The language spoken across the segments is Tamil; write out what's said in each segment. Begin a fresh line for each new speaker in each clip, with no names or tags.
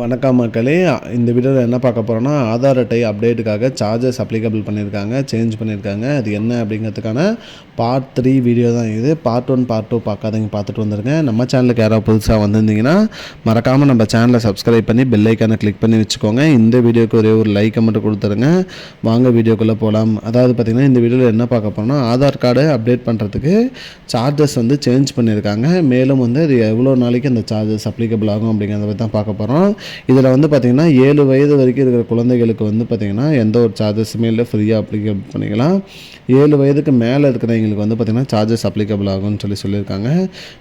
வணக்கம் மக்களே. இந்த வீடியோவில் என்ன பார்க்க போகிறோன்னா ஆதார் அட்டை அப்டேட்டுக்காக சார்ஜஸ் அப்ளிகபிள் பண்ணியிருக்காங்க சேஞ்ச் பண்ணியிருக்காங்க. அது என்ன அப்படிங்கிறதுக்கான பார்ட் த்ரீ வீடியோ தான் இது. பார்ட் ஒன் பார்ட் டூ பார்க்காதீங்க பார்த்துட்டு வந்துருங்க. நம்ம சேனலுக்கு யாராவது புதுசாக வந்திருந்தீங்கன்னா மறக்காமல் நம்ம சேனலை சப்ஸ்கிரைப் பண்ணி பெல்லைக்கானை கிளிக் பண்ணி வச்சுக்கோங்க. இந்த வீடியோக்கு ஒரே ஒரு லைக்கை மட்டும் கொடுத்துருங்க. வாங்க வீடியோக்குள்ளே போகலாம் அதாவது பார்த்திங்கன்னா இந்த வீடியோவில் என்ன பார்க்க போகிறோம்னா ஆதார் கார்டு அப்டேட் பண்ணுறதுக்கு சார்ஜஸ் வந்து சேஞ்ச் பண்ணியிருக்காங்க. மேலும் வந்து அது எவ்வளோ நாளைக்கு அந்த சார்ஜஸ் அப்ளிகபிள் ஆகும் அப்படிங்கிறத பற்றி தான் பார்க்க போகிறோம் இதில் வந்து பார்த்திங்கன்னா ஏழு வயது வரைக்கும் இருக்கிற குழந்தைகளுக்கு வந்து பார்த்திங்கன்னா எந்த ஒரு சார்ஜஸுமே இல்லை ஃப்ரீயாக அப்ளிகேட் பண்ணிக்கலாம். ஏழு வயதுக்கு மேலே இருக்கிறவங்களுக்கு வந்து பார்த்திங்கன்னா சார்ஜஸ் அப்ளிகபிள் ஆகும்னு சொல்லி சொல்லியிருக்காங்க.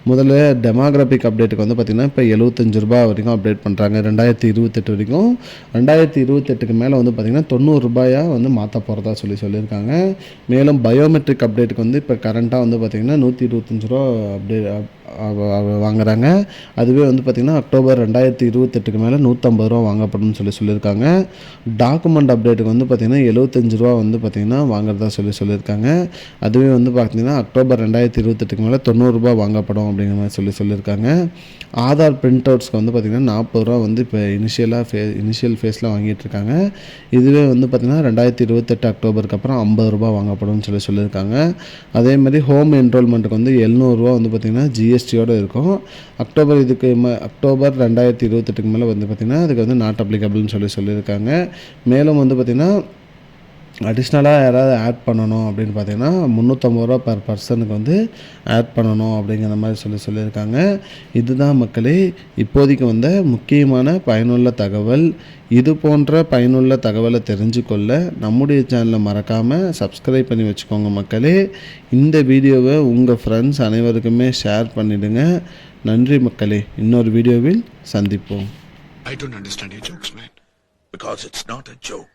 முதல்ல டெமோக்ராஃபிக் அப்டேட்டுக்கு வந்து பார்த்திங்கன்னா இப்போ எழுபத்தஞ்சு ரூபா வரைக்கும் அப்டேட் பண்ணுறாங்க ரெண்டாயிரத்தி இருபத்தெட்டு வரைக்கும். ரெண்டாயிரத்தி இருபத்தெட்டுக்கு மேலே வந்து பார்த்திங்கன்னா தொண்ணூறு ரூபாயாக வந்து மாற்ற போகிறதா சொல்லி சொல்லியிருக்காங்க. மேலும் பயோமெட்ரிக் அப்டேட்டுக்கு வந்து இப்போ கரண்ட்டாக வந்து பார்த்திங்கன்னா நூற்றி இருபத்தஞ்சி ரூபா அப்டேட் வாங்குறாங்க. அதுவே வந்து பார்த்திங்கன்னா அக்டோபர் ரெண்டாயிரத்தி இருபத்தெட்டுக்கு மேலே நூற்றம்பது ரூபா வாங்கப்படும்னு சொல்லி சொல்லியிருக்காங்க. டாக்குமெண்ட் அப்டேட்டுக்கு வந்து பார்த்திங்கன்னா எழுபத்தஞ்சு ரூபா வந்து பார்த்திங்கன்னா வாங்குறதா சொல்லி சொல்லியிருக்காங்க. அதுவே வந்து பார்த்திங்கன்னா அக்டோபர் ரெண்டாயிரத்தி இருபத்தெட்டுக்கு மேலே தொண்ணூறுரூபா வாங்கப்படும் அப்படிங்கிற மாதிரி சொல்லி சொல்லியிருக்காங்க. ஆதார் பிரிண்ட் அவுட்ஸ்க்கு வந்து பார்த்திங்கன்னா நாற்பது ரூபா வந்து இப்போ இனிஷியலாக ஃபே இனிஷியல் ஃபேஸில் வாங்கிட்டு இருக்காங்க இதுவே வந்து பார்த்திங்கன்னா ரெண்டாயிரத்தி இருபத்தெட்டு அக்டோபருக்கு அப்புறம் ஐம்பது ரூபா வாங்கப்படும்னு சொல்லி சொல்லியிருக்காங்க. அதே மாதிரி ஹோம் என்ரோல்மெண்ட்டுக்கு வந்து எழுநூறுரூவா வந்து பார்த்திங்கன்னா ஜிஎஸ்டியோடு இருக்கும். அக்டோபர் இதுக்கு அக்டோபர் ரெண்டாயிரத்தி இருபத்தெட்டுக்கு மேலே வந்து பார்த்திங்கன்னா அதுக்கு வந்து நாட் அப்ளிகபிள்னு சொல்லி சொல்லியிருக்காங்க. மேலும் வந்து பார்த்திங்கன்னா அடிஷ்னலாக யாராவது ஆட் பண்ணணும் அப்படின்னு பார்த்தீங்கன்னா முந்நூற்றம்பது ரூபா பர் பர்சனுக்கு வந்து ஆட் பண்ணணும் அப்படிங்கிற மாதிரி சொல்லி சொல்லியிருக்காங்க. இதுதான் மக்களே இப்போதைக்கு வந்த முக்கியமான பயனுள்ள தகவல். இது போன்ற பயனுள்ள தகவலை தெரிஞ்சுக்கொள்ள நம்முடைய சேனலை மறக்காமல் சப்ஸ்கிரைப் பண்ணி வச்சுக்கோங்க மக்களே. இந்த வீடியோவை உங்கள் ஃப்ரெண்ட்ஸ் அனைவருக்குமே ஷேர் பண்ணிவிடுங்க நன்றி மக்களே. இன்னொரு வீடியோவில் சந்திப்போம்.
I don't understand your jokes, man. Because it's not a joke.